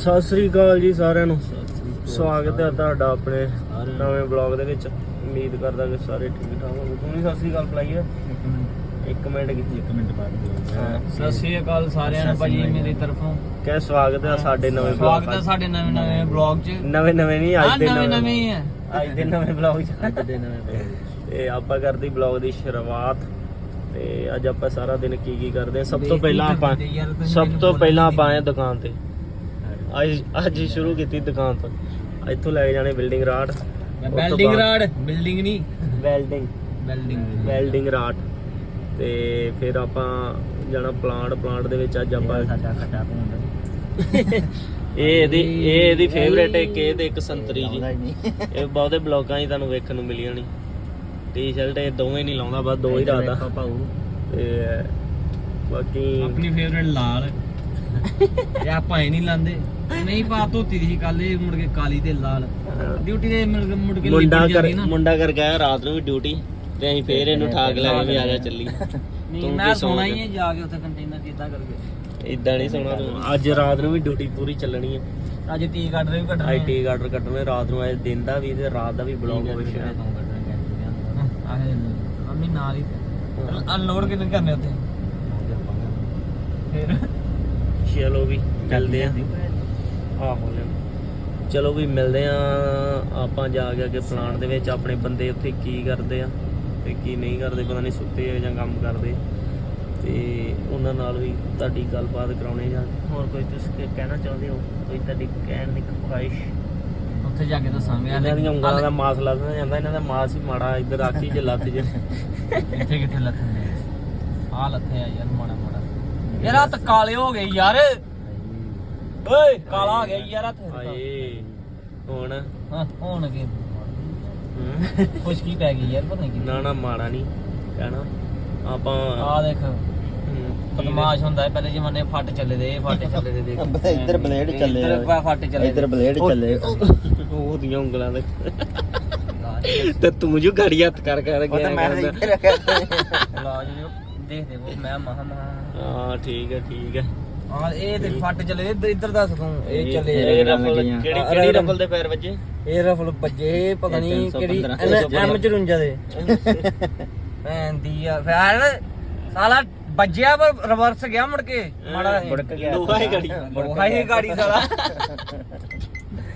ਸਤਿ ਸ੍ਰੀ ਅਕਾਲ ਜੀ ਸਾਰਿਆਂ ਨੂੰ। ਸਵਾਗਤ ਹੈ ਤੁਹਾਡਾ ਆਪਣੇ ਨਵੇਂ ਬਲੌਗ ਦੇ ਵਿੱਚ। ਉਮੀਦ ਕਰਦਾ ਕਿ ਸਾਰੇ ਠੀਕ ਠਾਕ ਹੋਣਗੇ। ਤੂੰ ਵੀ ਸਤਿ ਸ੍ਰੀ ਅਕਾਲ ਬੁਲਾਈਏ। ਇੱਕ ਮਿੰਟ। ਕੀ ਇੱਕ ਮਿੰਟ ਬਾਅਦ ਹਾਂ। ਸਤਿ ਸ੍ਰੀ ਅਕਾਲ ਸਾਰਿਆਂ ਨੂੰ ਭਾਜੀ ਮੇਰੀ ਤਰਫੋਂ। ਕਹਿ ਸਵਾਗਤ ਹੈ ਸਾਡੇ ਨਵੇਂ ਸਵਾਗਤ ਹੈ ਬਲੌਗ ਸਾਡੇ ਨਵੇਂ ਨਵੇਂ ਬਲੌਗ 'ਚ। ਨਵੇਂ ਨਵੇਂ ਨਹੀਂ ਹਾਂ ਅੱਜ ਦੇ ਨਵੇਂ ਨਵੇਂ। ਹੀ ਹੈ। ਅੱਜ ਦੇ ਨਵੇਂ ਬਲੌਗ ਚ। ਅੱਜ ਦੇ ਨਵੇਂ ਬਲੌਗ ਤੇ ਆਪਾਂ ਕਰਦੇ ਬਲੌਗ ਦੀ ਸ਼ੁਰੂਆਤ। ਤੇ ਅੱਜ ਆਪਾਂ ਸਾਰਾ ਦਿਨ ਕੀ ਕੀ ਕਰਦੇ ਹਾਂ? ਸਭ ਤੋਂ ਪਹਿਲਾਂ ਆਪਾਂ ਸਭ ਤੋਂ ਪਹਿਲਾਂ ਆਪਾਂ ਆਏ ਦੁਕਾਨ ਤੇ। ਅੱਜ ਅੱਜ ਹੀ ਸ਼ੁਰੂ ਕੀਤੀ ਦੁਕਾਨ ਤੋਂ। ਇੱਥੋਂ ਲੈ ਕੇ ਜਾਣੇ building rod building rod building ਨਹੀਂ। Welding building welding rod. ਤੇ ਫਿਰ ਆਪਾਂ ਜਾਣਾ ਪਲਾਂਟ ਪਲਾਂਟ ਦੇ ਵਿੱਚ ਅੱਜ ਆਪਾਂ ਸਾਡਾ ਖੱਟਾ ਭੁੰਡ। ਇਹ ਇਹਦੀ ਇਹ ਇਹਦੀ ਫੇਵਰੇਟ ਇੱਕ ਇਹ ਤੇ ਇੱਕ ਸੰਤਰੀ ਜੀ। ਇਹ ਬਹੁਤੇ ਬਲੌਗਾਂ 'ਚ ਤੁਹਾਨੂੰ ਵੇਖਣ ਨੂੰ ਮਿਲੀ ਹੋਣੀ ਟੀ-ਸ਼ਰਟ ਇਹ ਦੋਵੇਂ ਨਹੀਂ ਲਾਉਂਦਾ ਬਸ ਦੋ ਹੀ ਪਾਉ ਤੇ ਬਾਕੀ ਆਪਣੀ ਫੇਵਰੇਟ ਲਾਲ। ਇਹ ਆਪਾਂ ਇਹ ਨਹੀਂ ਲਾਂਦੇ। ਨਹੀਂ ਪਾ ਧੋਤੀ ਦੀ ਕੱਲ ਇਹ ਮੁੜ ਕੇ ਕਾਲੀ ਤੇ ਲਾਲ। ਡਿਊਟੀ ਦੇ ਮੁੜ ਕੇ ਮੁੜ ਕੇ ਮੁੰਡਾ ਕਰ ਮੁੰਡਾ ਕਰ ਗਿਆ ਰਾਤ ਨੂੰ ਵੀ ਡਿਊਟੀ ਤੇ ਅਸੀਂ ਫੇਰ ਇਹਨੂੰ ਠਾਕ ਲੈ ਕੇ ਵੀ ਆ ਜਾ ਚੱਲੀ। ਨਹੀਂ ਮੈਂ ਸੋਣਾ? ਹੀ ਹੈ ਜਾ ਕੇ ਉੱਥੇ ਕੰਟੇਨਰ ਕਿੱਦਾਂ ਕਰਕੇ ਇਦਾਂ ਨਹੀਂ ਸੋਣਾ ਤੂੰ। ਅੱਜ ਰਾਤ ਨੂੰ ਵੀ ਡਿਊਟੀ ਪੂਰੀ ਚੱਲਣੀ ਹੈ ਅੱਜ ਟੀ ਰਹੇ ਵੀ ਕੱਢ ਰਹੇ ਆਈਟੀ ਆਰਡਰ ਕੱਟਣੇ ਰਾਤ ਨੂੰ ਅੱਜ ਦਿਨ ਦਾ ਵੀ ਤੇ ਰਾਤ ਦਾ ਵੀ ਬਲੌਗ ਹੋਵੇ ਸ਼ਾਇਦ। ਆਹੇ ਅੰਮੀ ਨਾਲ ਹੀ। ਅਨਲੋਡ ਕਿੰਨੇ ਕਰਨੇ ਉੱਥੇ? ਫਿਰ। ਚਲੋ ਵੀ ਮਿਲਦੇ ਆ। ਆਹੋ ਲੈ। ਚਲੋ ਵੀ ਮਿਲਦੇ ਆ। ਆਪਾਂ ਜਾ ਕੇ ਅੱਗੇ ਪਲਾਂਟ ਦੇ ਵਿੱਚ ਆਪਣੇ ਬੰਦੇ ਉੱਥੇ ਕੀ ਕਰਦੇ ਆ ਤੇ ਕੀ ਨਹੀਂ ਕਰਦੇ ਪਤਾ ਨਹੀਂ ਸੁੱਤੇ ਆ ਜਾਂ ਕੰਮ ਕਰਦੇ। ਤੇ ਉਹਨਾਂ ਨਾਲ ਵੀ ਤੁਹਾਡੀ ਗੱਲਬਾਤ ਕਰਾਉਣੇ ਜਾਂ ਹੋਰ ਕੋਈ ਤੁਸੀਂ ਕਹਿਣਾ ਚਾਹੁੰਦੇ ਹੋ? ਕੋਈ ਤੁਹਾਡੀ ਕਹਿਣ ਦੀ ਖੁਆਇਸ਼? ਉੱਥੇ ਜਾ ਕੇ ਦੱਸਾਂਗੇ। ਇਹਨਾਂ ਦੀਆਂ ਉਂਗਲਾਂ ਦਾ ਮਾਸ ਲੱਥਦਾ ਜਾਂਦਾ ਇਹਨਾਂ ਦਾ ਮਾਸ ਹੀ ਮਾੜਾ ਇੱਧਰ ਆਖੀ ਜੇ ਲੱਥ ਜੇ। ਇੱਥੇ ਕਿੱਥੇ ਲੱਥਣੇ ਆ ਲੱਥੇ ਆ ਯਾਰ ਮਾੜਾ। ਆ ਤਾਂ ਕਾਲੇ ਹੋ ਗਏ ਯਾਰ। ਓਏ ਕਾਲਾ ਹੋ ਗਿਆ ਯਾਰ ਹੱਥ ਆਏ ਹੁਣ ਹਾਂ ਹੁਣ ਕੀ ਹਮ, ਖੁਸ਼ਕੀ ਪੈ ਗਈ ਯਾਰ ਪਤਾ ਨਹੀਂ ਕੀ ਨਾ ਨਾ ਮਾੜਾ ਨਹੀਂ। ਕਹਿਣਾ ਆਪਾਂ ਆ ਦੇਖ। ਬਦਮਾਸ਼ ਹੁੰਦਾ ਹੈ ਪਹਿਲੇ ਜ਼ਮਾਨੇ ਫੱਟ ਚੱਲੇ ਦੇ ਇਹ ਫੱਟ ਚੱਲੇ ਦੇ ਦੇਖ। ਇੱਧਰ ਬਲੇਡ ਚੱਲੇ ਇੱਧਰ ਆ। ਫੱਟ ਚੱਲੇ ਇੱਧਰ ਬਲੇਡ ਚੱਲੇ ਉਹ ਦੀਆਂ ਉਂਗਲਾਂ ਦੇ। ਤੇ ਤੂੰ ਜੋ ਗਾੜੀ ਹੱਥ ਕਰ ਕਰ ਗਿਆ ਮੈਂ ਕਰਦਾ। ਇੱਥੇ ਰੱਖਿਆ। ਲਾਜ ਜੋ ਦੇਖਦੇ ਉਹ ਮੈਂ ਮਹਾ ਮਹਾ। ਹਾਂ ਠੀਕ ਹੈ ਠੀਕ ਹੈ। ਆ ਇਹ ਦੇਖ ਫੱਟ ਚੱਲੇ। ਦੇ, ਇੱਧਰ ਇੱਧਰ ਦੱਸ ਤੂੰ ਇਹ ਚੱਲੇ। ਇਹ ਇਹ ਰਫਲ ਲੱਗੀਆਂ। ਕਿਹੜੀ ਆ, ਕਿਹੜੀ ਰਫਲ। ਰਫਲ? ਦੇ ਪੈਰ ਵੱਜੇ? ਇਹ ਰਫਲ ਵੱਜੇ ਪਤਾ ਇਹ ਨਹੀਂ 315 ਕਿਹੜੀ 315 ਐਮ 54 ਦੇ। ਭੈਣ ਦੀ ਆ। ਫਿਰ ਸਾਲਾ ਵੱਜਿਆ ਪਰ ਰਿਵਰਸ ਗਿਆ ਮੁੜ ਕੇ। ਮਾੜਾ ਜਿਹਾ। ਮੁੜਕ ਗਿਆ। ਲੋਹਾ ਹੀ ਗਾੜੀ। ਲੋਹਾ ਹੀ ਗਾੜੀ ਸਾਲਾ।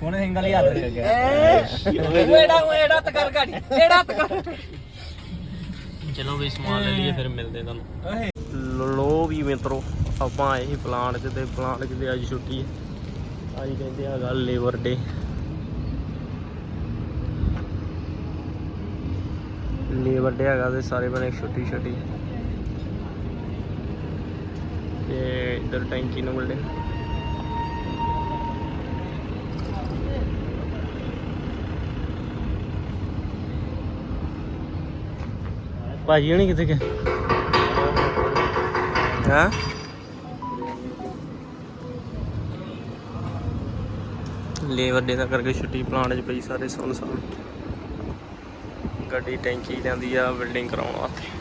ਸੋਹਣੇ ਸਿੰਘ ਵਾਲੀ ਹੱਥ ਓਏ। ਏੜਾ ਏੜਾ ਤਕਰ ਗਾੜੀ। ਏੜਾ ਤਕਰ ਚਲੋ ਵੀ ਸਮਾਨ ਲੈ ਲਈਏ, ਫਿਰ ਮਿਲਦੇ ਤੁਹਾਨੂੰ। ਲੋ ਵੀ ਮਿੱਤਰੋ, ਆਪਾਂ ਆਏ ਸੀ ਪਲਾਂਟ 'ਚ ਤੇ ਪਲਾਂਟ 'ਚ ਤੇ ਅੱਜ ਛੁੱਟੀ ਹੈ। ਅੱਜ ਕਹਿੰਦੇ ਹੈਗਾ ਲੇਬਰ ਡੇ। ਲੇਬਰ ਡੇ ਹੈਗਾ ਤੇ ਸਾਰੇ ਬਣੇ ਛੁੱਟੀ ਛੁੱਟੀ। ਤੇ ਇੱਧਰ ਟੈਂਕੀ ਨੂੰ ਮਿਲਦੇ ਭਾਜੀ ਹਣੀ ਕਿੱਥੇ ਗਏ? ਹਾਂ? ਲੇਬਰ ਡੇ ਦਾ ਕਰਕੇ ਛੁੱਟੀ ਪਲਾਂਟ 'ਚ ਪਈ ਸਾਰੇ ਸੁਣ ਸੁਣ ਗੱਡੀ ਟੈਂਕੀ ਜਾਂਦੀ ਆ ਬਿਲਡਿੰਗ ਕਰਾਉਣ ਵਾਸਤੇ।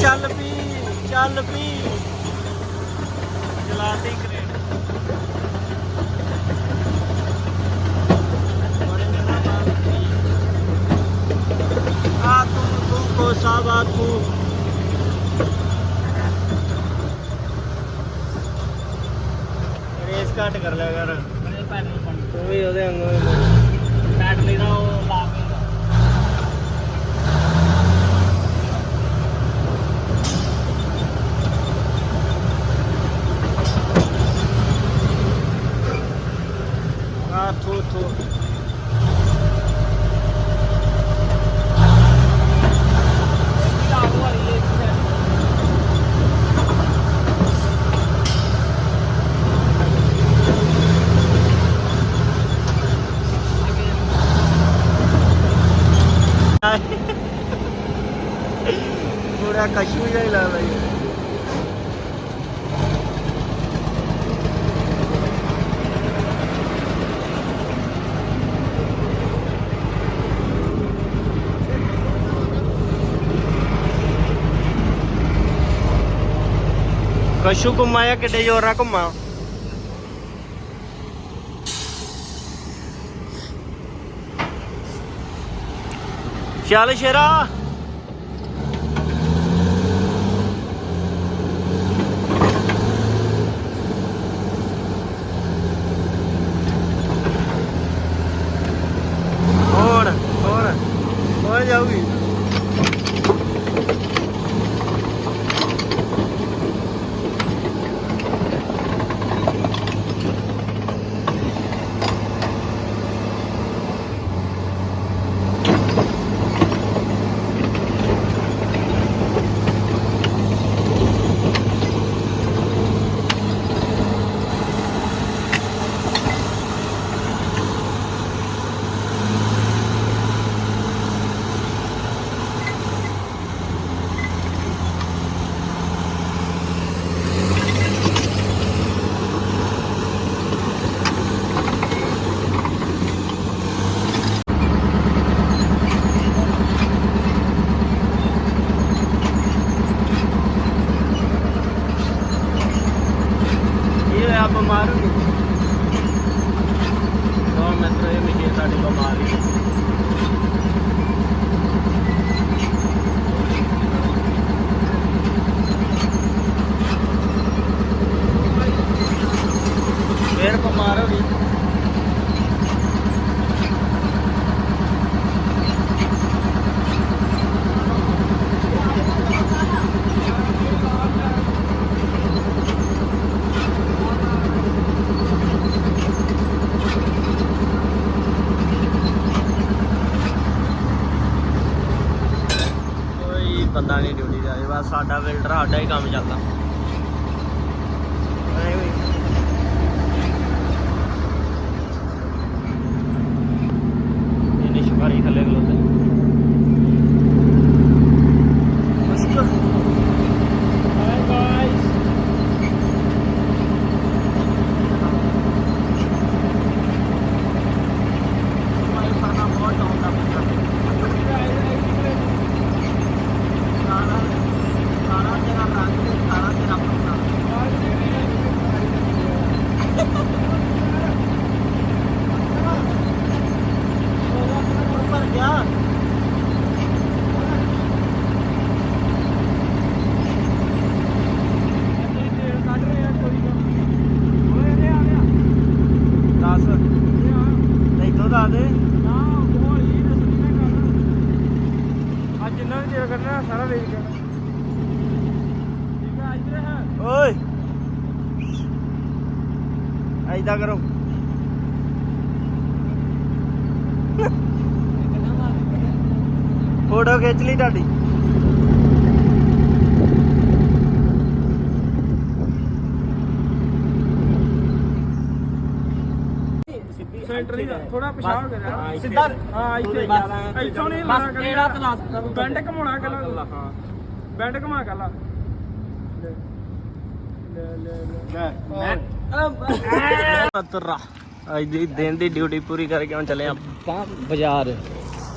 ਚੱਲ ਪਈ ਚੱਲ ਪਈ ਚਲਾਤੀ ਕ੍ਰੇਨ ਆ ਤੂੰ ਸਾਬਾ ਤੂੰ ਰੇਸ ਘੱਟ ਕਰ ਲਿਆ ਕਰ। ਤੂੰ ਵੀ ਉਹਦੇ ਵਾਂਗੂ ਆ ਕਸ਼ਮੀਰ ਹੀ ਲੱਗਦਾ ਜੀ। ਕਸ਼ੂ ਘੁੰਮਾਇਆ ਕਿੱਡੇ ਜ਼ੋਰ ਨਾਲ ਘੁੰਮਾ? ਚੱਲ ਸ਼ੇਰਾ। ਬਸ ਸਾਡਾ ਬਿਲਡਰ ਸਾਡਾ ਹੀ ਕੰਮ ਚੱਲਦਾ ਐਵੇਂ ਹੀ। ਇਹਨੇ ਸ਼ਿਕਾਰੀ ਥੱਲੇ ਖਲੋਤੇ ਮੁਸ਼ਕਿਲ ਹਾਈ ਗਾਇਸ ਮਾਈ ਪਰਨਾ ਬਹੁਤ ਆਉਂਦਾ ਸਾਰਾ ਸਾਰਾ ਤੇਰਾ ਰੰਗ ਤੇ ਸਾਰਾ ਤੇਰਾ ਪਰਨਾ ਉੱਪਰ ਗਿਆ ਦੱਸ ਦੱਸ ਦੇ ਅੱਜ ਜਿੰਨਾ ਵੀ ਤੇਰਾ ਕਰਨਾ ਸਾਰਾ ਵੇਚ ਗਿਆ ਠੀਕ ਹੈ ਇੱਧਰ ਹੈ। ਓਏ। ਐਦਾਂ ਕਰੋ। ਫੋਟੋ ਖਿੱਚ ਲਈ ਤੁਹਾਡੀ। ਸੈਂਟਰ ਹੀ। ਥੋੜਾ ਪਿਛਾੜ ਹੋ ਹਾਂ, ਗਿਆ ਇੱਥੇ। ਸਿੱਧਾ ਹਾਂ ਇੱਥੇ ਬਸ, ਇੱਥੋਂ ਨਹੀਂ ਬਸ ਲਾਣਾ ਤੇਰਾ ਤੇ ਲਾ ਦਿੱਤਾ ਬੈਂਡ ਘਮਾਉਣਾ ਕੱਲਾ ਹਾਂ। ਬੈਂਡ ਘਮਾ ਕੱਲਾ ਲੈ। ਲੈ ਲੈ। ਤਰਾ ਅੱਜ ਦੀ ਦਿਨ ਦੀ ਡਿਊਟੀ ਪੂਰੀ ਕਰਕੇ ਹੁਣ ਚੱਲੇ ਤਾਂ ਬਾਜ਼ਾਰ।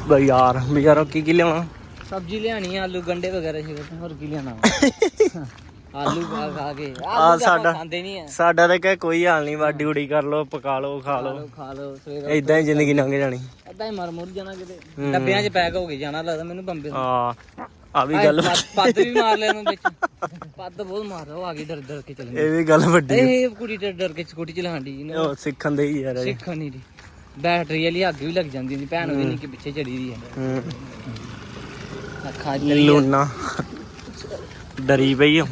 ਬਈ ਯਾਰ ਬਾਜ਼ਾਰੋਂ ਕੀ ਕੀ ਲਿਆਉਣਾ? ਸਬਜ਼ੀ ਲਿਆਣੀ ਆ ਆਲੂ ਗੰਡੇ ਵਗੈਰਾ ਹੋਰ ਕੀ ਲਿਆਣਾ ਆਲੂ ਖਾ ਖਾ ਕੇ। ਆ ਸਾਡਾ ਖਾਂਦੇ ਨਹੀਂ ਆ। ਸਾਡਾ ਤਾਂ ਕਹੇ ਕੋਈ ਹਾਲ ਨਹੀਂ ਵਾ ਡਿਊਟੀ ਕਰ ਲੋ ਪਕਾ ਲੋ ਖਾ ਲੋ ਖਾ ਲਓ ਸਵੇਰੇ ਇਦਾਂ ਹੀ ਜ਼ਿੰਦਗੀ ਲੰਘ ਜਾਣੀ। ਏਦਾਂ ਹੀ ਮਰ ਮੁਰ ਜਾਣਾ ਕਿਤੇ। ਹੂੰ। ਡੱਬਿਆਂ 'ਚ ਪੈਕ ਹੋ ਕੇ ਜਾਣਾ ਲੱਗਦਾ ਮੈਨੂੰ ਬੰਬੇ ਤੋਂ। ਆ ਵੀ ਗੱਲ ਪੱਦ- ਵੀ ਮਾਰ ਉਹਨੂੰ ਵਿੱਚ। ਪੱਦ ਬਹੁਤ ਮਾਰਦਾ ਉਹ ਆ ਗਈ ਡਰ ਡਰ ਕੇ ਚੱਲੀ ਇਹ ਵੀ ਗੱਲ ਵੱਡੀ ਇਹ ਕੁੜੀ ਡਰ ਡਰ ਕੇ ਸਕੂਟੀ ਚਲਾਉਣ ਦੀ ਉਹ ਸਿੱਖਣ ਦੇ ਹੀ ਯਾਰ। ਸਿੱਖਣ ਨਹੀਂ ਦੀ। ਬੈਟਰੀ ਵਾਲੀ ਅੱਗ ਵੀ ਲੱਗ ਜਾਂਦੀ ਹੁੰਦੀ ਭੈਣ ਉਹਦੀ ਨਹੀਂ ਕਿ ਪਿੱਛੇ ਚੜੀ ਦੀ ਹੈ ਹੂੰ। ਅੱਖਾਂ। ਲੂਨਾ ਡਰੀ ਪਈ ਹਾਂ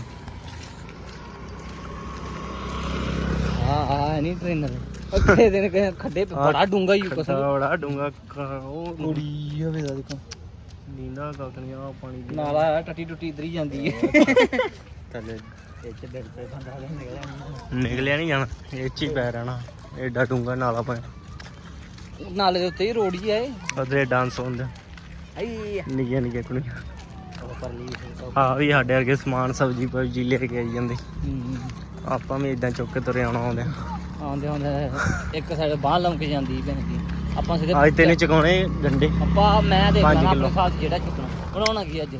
ਹਾਂ ਨਹੀਂ ਟ੍ਰੇਨਰ ਅੱਖੇ ਦਿਨ ਕਹੇ ਖੱਡੇ ਪੇ ਬੜਾ ਡੂੰਗਾ ਹੀ ਕਸਮ ਬੜਾ ਡੂੰਗਾ ਉਹ ਕੁੜੀ ਹੋਵੇ ਦਾ ਦੇਖੋ। ਨੀਂਦਾ ਕਕਣੀਆਂ ਪਾਣੀ ਦੀ। ਨਾਲਾ ਟੱਟੀ ਟੁੱਟੀ ਇਧਰ ਹੀ ਜਾਂਦੀ ਹੈ। ਥੱਲੇ ਇੱਥੇ ਡਰ ਤੇ ਬੰਦਾ ਨਿਕਲਿਆ ਨਿਕਲਿਆ ਨਹੀਂ ਜਾਣਾ ਇਹ ਚ ਹੀ ਪੈ ਰਹਿਣਾ ਐਡਾ ਡੂੰਗਾ ਨਾਲਾ ਪਿਆ ਨਾਲੇ ਦੇ ਉੱਤੇ ਹੀ ਰੋਡ ਹੀ ਆਏ ਉਧਰੇ ਡਾਂਸ ਹੁੰਦਾ ਆਈ ਨਿੱਕੀਆਂ ਨਿੱਕੀਆਂ ਕੁੜੀਆਂ। ਪਰਲੀ ਆ ਵੀ ਸਾਡੇ ਵਰਗੇ ਸਮਾਨ ਸਬਜੀ ਪਬਜੀ ਲੈ ਕੇ ਆਈ ਜਾਂਦੇ। ਹੂੰ ਆਪਾਂ ਵੀ ਇਦਾਂ ਚੁੱਕ ਕੇ ਤੁਰੇ ਆਉਣਾ ਆਉਂਦੇ ਆਉਂਦੇ ਆਉਂਦੇ ਇੱਕ ਸਾਈਡ ਬਾਹਰ ਲੰਮ ਕੇ ਜਾਂਦੀ ਭੈਣ ਜੀ। ਆਪਾਂ ਸਿੱਧੇ ਅੱਜ ਤੇ ਨਹੀਂ ਚਕਾਉਣੇ ਗੰਡੇ ਆਪਾਂ ਮੈਂ ਦੇਖ ਪੰਜ ਲੈਣਾ ਕਿੱਲੋ। ਆਪਣੇ ਸਾਥ ਜਿਹੜਾ ਚੁੱਕਣਾ। ਬਣਾਉਣਾ ਕੀ ਅੱਜ?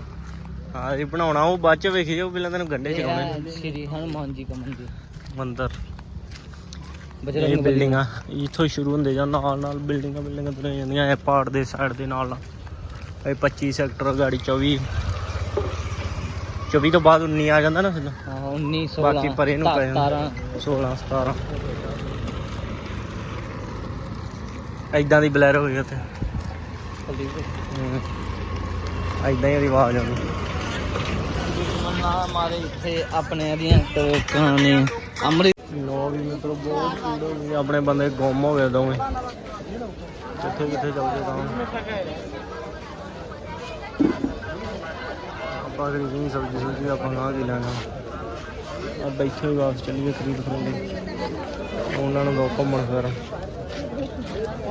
ਹਾਂ ਇਹ ਬਣਾਉਣਾ ਉਹ ਬਾਅਦ ਚ ਵੇਖੀ ਜਾਓ ਪਹਿਲਾਂ ਤੈਨੂੰ ਗੰਡੇ ਚਕਾਉਣੇ। ਸ਼੍ਰੀ ਹਨੂਮਾਨ ਜੀ ਦਾ ਮੰਦਿਰ। ਮੰਦਰ। ਬਜਰੰਗ ਇਹ ਬਲੀ। ਬਿਲਡਿੰਗਾਂ ਇੱਥੋਂ ਸ਼ੁਰੂ ਹੁੰਦੇ ਜਾਂ ਨਾਲ ਨਾਲ ਬਿਲਡਿੰਗਾਂ ਬਿਲਡਿੰਗਾਂ ਤੁਰੀਆਂ ਜਾਂਦੀਆਂ ਇਹ ਪਹਾੜ ਦੇ ਸਾਈਡ ਦੇ ਨਾਲ। ਨਾਲ ਇਹ 25 ਸੈਕਟਰ ਗਾੜੀ 24 24 ਤੋਂ ਬਾਅਦ 19 ਆ ਜਾਂਦਾ ਨਾ ਸਿੱਧਾ। ਹਾਂ 19 16 ਬਾਕੀ ਪਰੇ ਨੂੰ ਹੋਣ। 17 16 17 ਐਦਾਂ ਦੀ ਬਲੈਰੋ ਹੋਈ ਉੱਥੇ। ਐਦਾਂ ਹੀ ਰਿਵਾਜ ਆਉਂਦੀ। ਦੁਸ਼ਮਣ ਨਾ ਮਾਰੇ ਇੱਥੇ ਆਪਣੇ ਦੀਆਂ ਟੋਕਾਂ ਨੇ। ਅੰਮ੍ਰਿਤ ਨੋ ਵੀ ਮਤਲਬ ਬਹੁਤ ਭੀੜ ਹੋ ਗਈ ਆਪਣੇ ਬੰਦੇ ਗੁੰਮ ਹੋ ਗਏ ਦੋਵੇਂ। ਕਿੱਥੇ ਕਿੱਥੇ ਚੱਲਦੇ ਤਾਂ। ਆਪਾਂ ਖਰੀਦੀ ਨਹੀਂ ਸਬਜ਼ੀ ਸੁਬਜ਼ੀ ਆਪਾਂ ਨਾ ਕੀ ਲੈਣਾ। ਆ ਬੈਠੇ ਵਾਪਸ ਚੱਲੀਏ ਖਰੀਦ ਖਰੀਦ ਉਹਨਾਂ ਨੂੰ ਦੋ ਘੁੰਮਣ ਫਿਰ।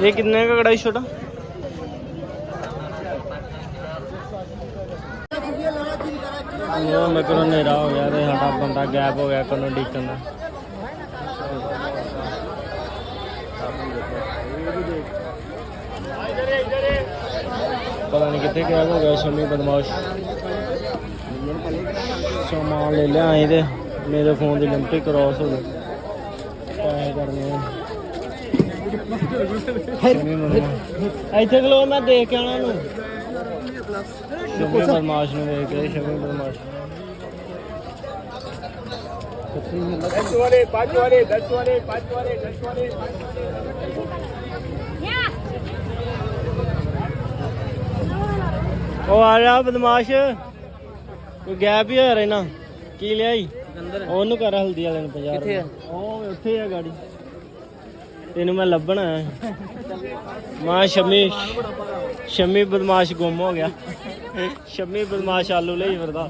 ਇਹ ਕਿੰਨੇ का कढ़ाई छोटा ਉਹ ਮੇਰੇ ਕੋਲ ਹਨੇਰਾ ਹੋ ਗਿਆ ਤੇ ਸਾਡਾ ਬੰਦਾ ਗਾਇਬ ਹੋ ਗਿਆ ਕੋਲੋਂ ਡੀਕਨ ਦਾ ਪਤਾ ਨਹੀਂ ਕਿੱਥੇ ਗਾਇਬ ਹੋ ਗਿਆ ਸ਼ਮੀ ਬਦਮਾਸ਼। ਸਮਾਨ ਲੈ ਲਿਆ ਆਏ ਤੇ, ਮੇਰੇ ਫੋਨ ਦੀ ਲਿਮਟ ਕ੍ਰਾਸ ਹੋ ਗਈ। ਪੈਸੇ ਕਰਨੇ ਆ। ਇੱਥੇ ਖਲੋ, ਮੈਂ ਦੇਖ ਕੇ ਆਣਾ ਨੂੰ ਸ਼ਮੀ ਬਦਮਾਸ਼ ਨੂੰ ਦੇਖ ਕੇ, ਸ਼ਮੀ ਬਦਮਾਸ਼ ਉਹ ਆ ਰਿਹਾ ਬਦਮਾਸ਼ ਕੋਈ ਗੈਪ ਹੀ ਹੋਇਆ ਰਹਿਣਾ ਕੀ ਲਿਆਈ ਉਹਨੂੰ ਕਰ ਹਲਦੀ ਵਾਲੇ ਨੂੰ 50 ਕਿੱਥੇ ਆ? ਉਹ ਉੱਥੇ ਆ ਗਾੜੀ ਤੈਨੂੰ ਮੈਂ ਲੱਭਣਾ ਮਾਂ ਸ਼ਮੀ ਸ਼ਮੀ ਬਦਮਾਸ਼ ਗੁੰਮ ਹੋ ਗਿਆ ਸ਼ਮੀ ਬਦਮਾਸ਼ ਆਲੂ ਲਈ ਫਿਰਦਾ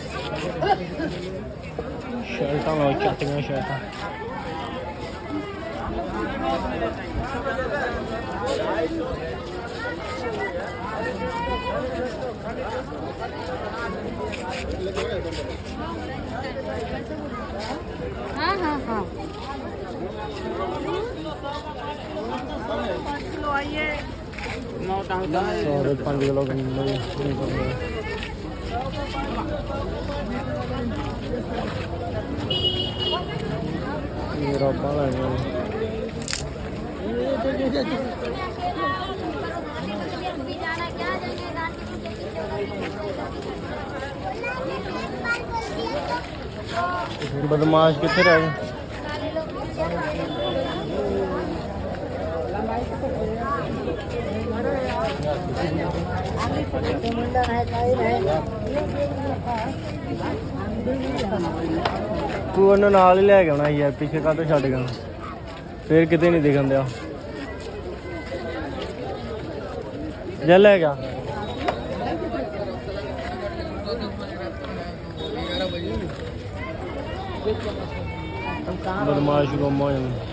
ഷർട്ടോ നോക്കി അത്തങ്ങനെ ഷർട്ടോ हाँ हाँ हाँ नौ पाँच किलो ਇਹ ਰੱਬਾਂ ਲੈ ਗਏ ਬਦਮਾਸ਼ ਕਿੱਥੇ ਰਹਿ ਗਏ? ਤੂੰ ਉਹਨੂੰ ਨਾਲ ਹੀ ਲੈ ਕੇ ਆਉਣਾ ਯਾਰ, ਪਿੱਛੇ ਕਾਹਤੋਂ ਛੱਡ ਗਿਆ ਫੇਰ ਕਿਤੇ ਨਹੀਂ ਦਿਖਣ ਦਿਆ। ਜਾ ਲੈ ਗਿਆ ਬਦਮਾਸ਼ ਗੁੰਮ ਜਾਂਦਾ।